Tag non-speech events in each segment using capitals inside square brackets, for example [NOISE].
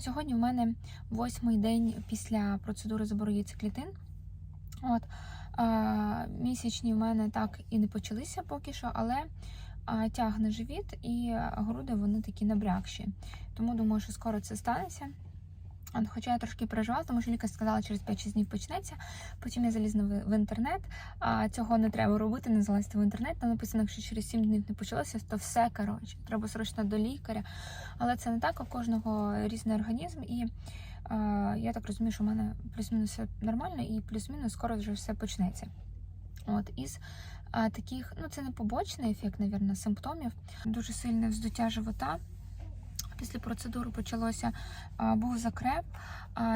Сьогодні в мене восьмий день після процедури забору яйцеклітин. От, а, місячні в мене так і не почалися поки що, але а, тягне живіт і груди вони такі набрякші. Тому думаю, що скоро це станеться. От, Хоча я трошки переживала, тому що лікар сказала, через 5-6 днів почнеться. Потім я залізла в, інтернет. А цього не треба робити, не залазити в інтернет. Там написано, якщо через 7 днів не почалося, то все коротше. Треба срочно до лікаря. Але це не так, у кожного різний організм. І е, я так розумію, що в мене плюс-мінус все нормально, і плюс-мінус скоро вже все почнеться. От із е, таких, ну це не побочний ефект, навірно, симптомів. Дуже сильне вздуття живота. Після процедури почалося, був закреп.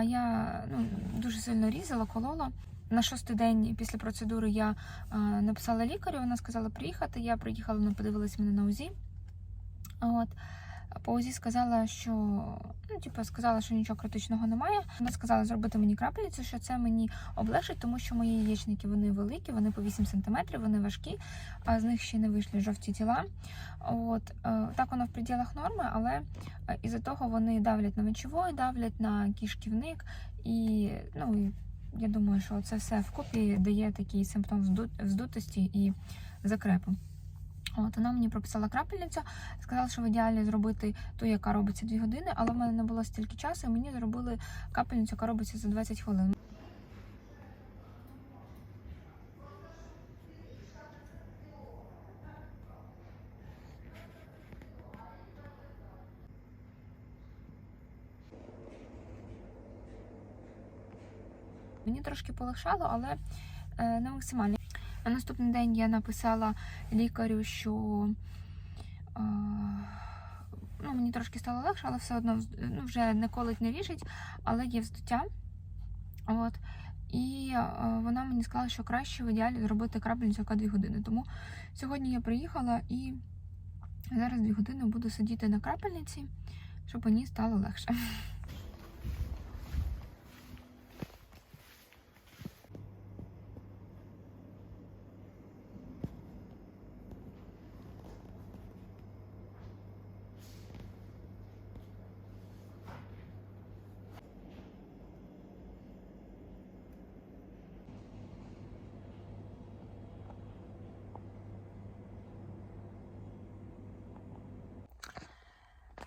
Я ну, дуже сильно різала, колола. На шостий день після процедури я написала лікарю, вона сказала приїхати. Я приїхала, вона подивилась мене на УЗІ. От. По УЗІ сказала, що ну, типу, сказала, що нічого критичного немає. Вона сказала зробити мені крапельницю, що це мені облегшить, тому що мої яєчники вони великі, вони по 8 см, вони важкі, а з них ще не вийшли жовті тіла. От е, так воно в пределах норми, але е, із-за того вони давлять на мочовой, давлять на кишківник, і ну я думаю, що це все вкупі дає такий симптом взду- вздутості і закрепу. От вона мені прописала крапельницю, сказала, що в ідеалі зробити ту, яка робиться 2 години, але в мене не було стільки часу, і мені зробили капельницю, яка робиться за 20 хвилин. Мені трошки полегшало, але е, не максимально. На наступний день я написала лікарю, що е, ну, мені трошки стало легше, але все одно ну, вже не колить, не ріжить, але є вздуття. От. І е, вона мені сказала, що краще в ідеалі зробити крапельницю яка 2 години. Тому сьогодні я приїхала і зараз 2 години буду сидіти на крапельниці, щоб мені стало легше.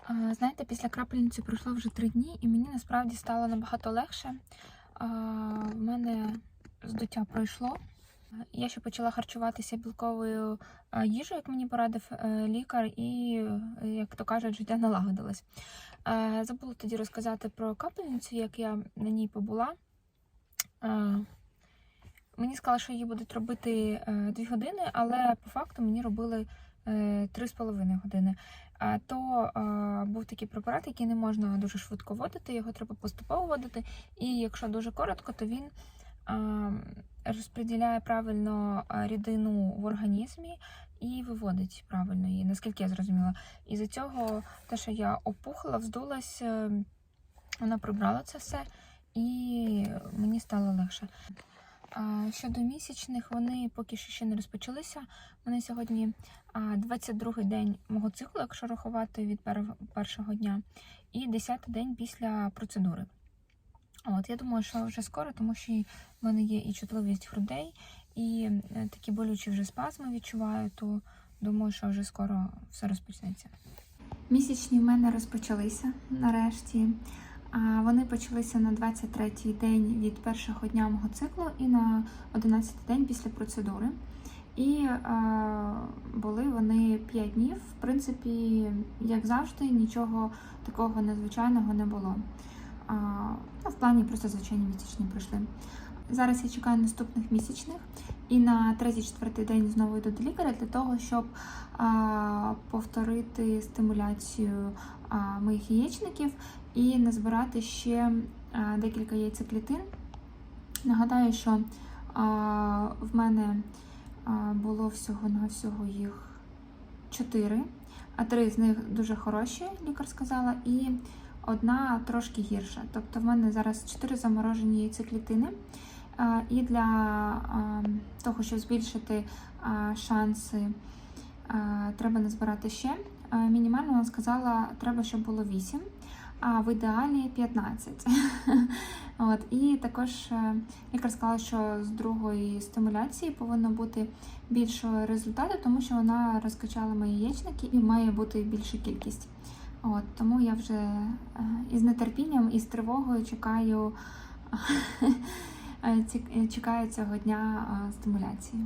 Знаєте, після крапельниці пройшло вже три дні, і мені насправді стало набагато легше. В мене здуття пройшло. Я ще почала харчуватися білковою їжею, як мені порадив е, лікар, і, е, як то кажуть, життя налагодилось. Е, Забула тоді розказати про капельницю, як я на ній побула. Е, Мені сказали, що її будуть робити е, дві години, але по факту мені робили е, три з половиною години. То був такий препарат, який не можна дуже швидко вводити, його треба поступово вводити. І якщо дуже коротко, то він розподіляє правильно рідину в організмі і виводить правильно її, наскільки я зрозуміла. І за цього те, що я опухла, вздулась, вона прибрала це все, і мені стало легше. Щодо місячних, вони поки що ще не розпочалися. Вони сьогодні а, 22-й день мого циклу, якщо рахувати від пер- першого дня, і 10-й день після процедури. От, я думаю, що вже скоро, тому що в мене є і чутливість грудей, і е, такі болючі вже спазми відчуваю, то думаю, що вже скоро все розпочнеться. Місячні в мене розпочалися нарешті. Вони почалися на 23-й день від першого дня мого циклу і на 11-й день після процедури. І е, були вони 5 днів. В принципі, як завжди, нічого такого надзвичайного не було. Ну, в плані просто звичайні місячні пройшли. Зараз я чекаю наступних місячних, і на третій-четвертий день знову йду до лікаря для того, щоб а, повторити стимуляцію а, моїх яєчників і назбирати ще а, декілька яйцеклітин. Нагадаю, що а, в мене а, було всього на всього їх чотири, а три з них дуже хороші, лікар сказала, і одна трошки гірша. Тобто в мене зараз чотири заморожені яйцеклітини. А, І для того, щоб збільшити шанси, а, треба назбирати ще. Мінімально вона сказала, треба, щоб було 8. а в ідеалі 15. [LAUGHS] От, і також е, лікар сказала, що з другої стимуляції повинно бути більше результату, тому що вона розкачала мої яєчники і має бути більша кількість. От, тому я вже е, із нетерпінням і з тривогою чекаю, [LAUGHS] е, ці- цього дня е, стимуляції.